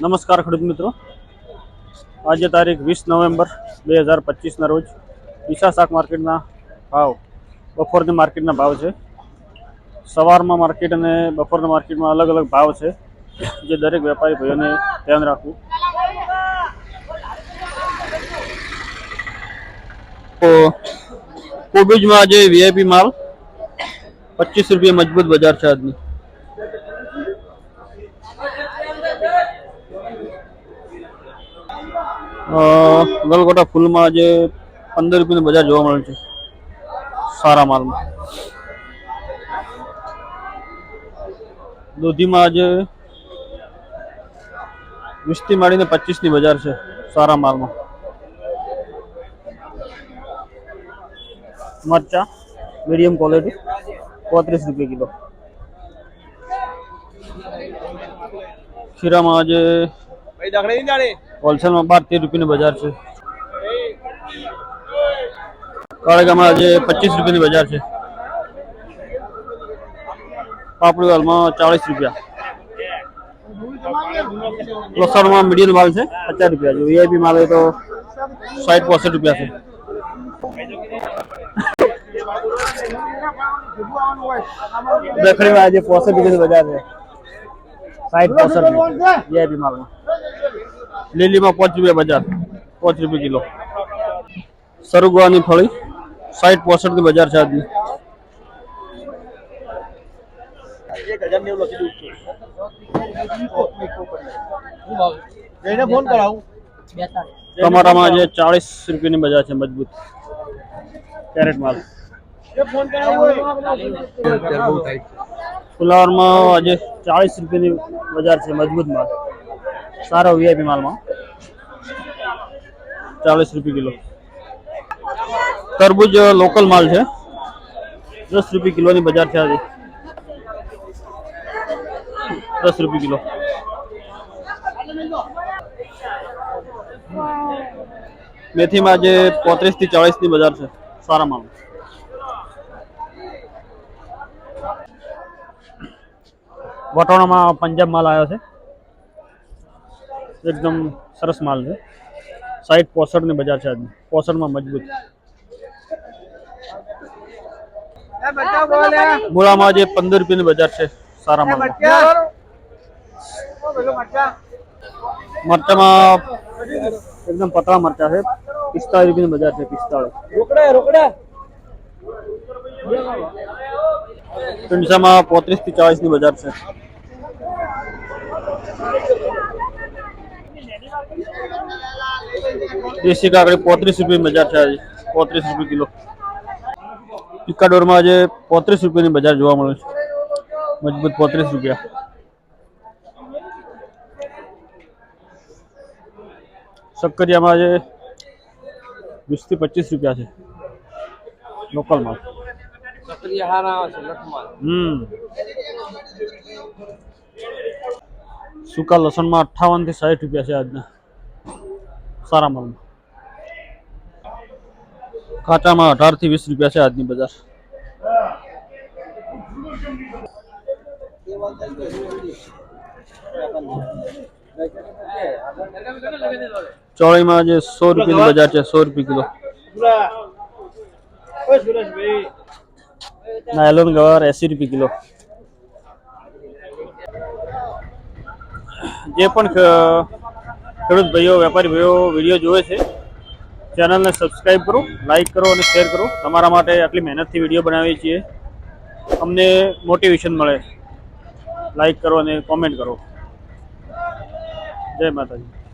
નમસ્કાર ખેડૂત મિત્રો. આજે તારીખ વીસ નવેમ્બર બે હજાર પચીસના રોજ ડીસા શાક માર્કેટના ભાવ, બપોરની માર્કેટના ભાવ છે. સવારમાં માર્કેટ અને બપોરના માર્કેટમાં અલગ અલગ ભાવ છે, જે દરેક વેપારી ભાઈઓને ધ્યાન રાખવું. તો કોબીજમાં આજે વીઆઈપી માલ પચીસ રૂપિયા મજબૂત બજાર છે આજની. ગલગોટા ફૂલમાં આજે પંદર રૂપિયાનું બજાર જોવા મળે છે. સારા માલમાં. દૂધીમાં આજે વીસથી માંડીને પચીસની બજાર છે. સારા માલમાં. મરચા મીડિયમ ક્વોલિટી પોત્રીસ રૂપિયા કિલો. ખીરામાં આજે હોલસેલમાં બાર તેર રૂપિયાની બજાર છે. કાળેગામાં આજે પચીસ રૂપિયાની બજાર છે. પાપડી વાલમાં ચાલીસ રૂપિયા. લસણમાં મીડિયમ માલ છે પચાસ રૂપિયા. જો વીઆઈપી માલ હોય તો સાઠ પોસઠ રૂપિયા છે. દખણીમાં આજે પોસઠ રૂપિયાની બજાર છે. સાઠ પોસઠ વીઆઈપી માલમાં લીલીમાં પાંચ રૂપિયા બજાર. પાંચ રૂપિયા કિલો. સરગવાની ફળી. સાઠ પોસઠની બજાર છે આજની. ટમાટામાં જે ચાળીસ રૂપિયાની બજાર છે મજબૂત. કેરેટ માલ. ફોન કરાવું. ફુલાવરમાં આજે ચાળીસ રૂપિયાની બજાર છે મજબૂત માલ. સારો વીઆઈપી માલમાં. ચાલીસ રૂપિયા કિલો. તરબૂજ લોકલ માલ છે. દસ રૂપિયા કિલોની બજાર છે આજે. દસ રૂપિયા કિલો. મેથીમાં આજે પોત્રીસથી ચાળીસની બજાર છે. સારા માલ. વટોણામાં પંજાબ માલ આવ્યો છે. એકદમ સરસ માલ છે. સાઈડ પોસડની બજાર છે આજની. પોસડમાં મજબૂત. મુળામાં જે પંદર રૂપિયાની બજાર છે સારા માલ મરચામાં એકદમ પતળા મરચા છે. પિસ્તાળીસ રૂપિયાની બજાર છે પિસ્તાળીસ. રોકડા રોકડા. પોત્રીસથી ચાલીસની બજાર છે. દેશી કાકડી પોત્રીસ રૂપિયાની બજાર છે આજે. પોત્રીસ રૂપિયા કિલો. પિકાડોરમાં આજે પોત્રીસ રૂપિયાની બજાર જોવા મળે છે. મજબૂત પોત્રીસ રૂપિયા. શક્કરિયામાં આજે વીસથી પચીસ રૂપિયા છે. લોકલ માલ સક્રિય હારા આવે છે લખમાં. હમ. સૂકા લસણમાં અઠ્ઠાવનથી સાઠ રૂપિયા છે આજના. સારા માલમાં. કાચામાં અઢારથી વીસ રૂપિયા છે આજની બજાર. ચોળીમાં જે સો રૂપિયાની બજાર છે, સો રૂપિયા કિલો. નાયલોન ગવાર એસી રૂપિયા કિલો. જે પણ ખેડૂત ભાઈઓ, વેપારી ભાઈઓ વીડિયો જોવે છે ચેનલને સબસ્ક્રાઈબ કરો, લાઇક કરો અને શેર કરો. તમારા માટે આટલી મહેનતથી વીડિયો બનાવીએ છીએ. અમને મોટિવેશન મળે. લાઇક કરો અને કોમેન્ટ કરો. જય માતાજી.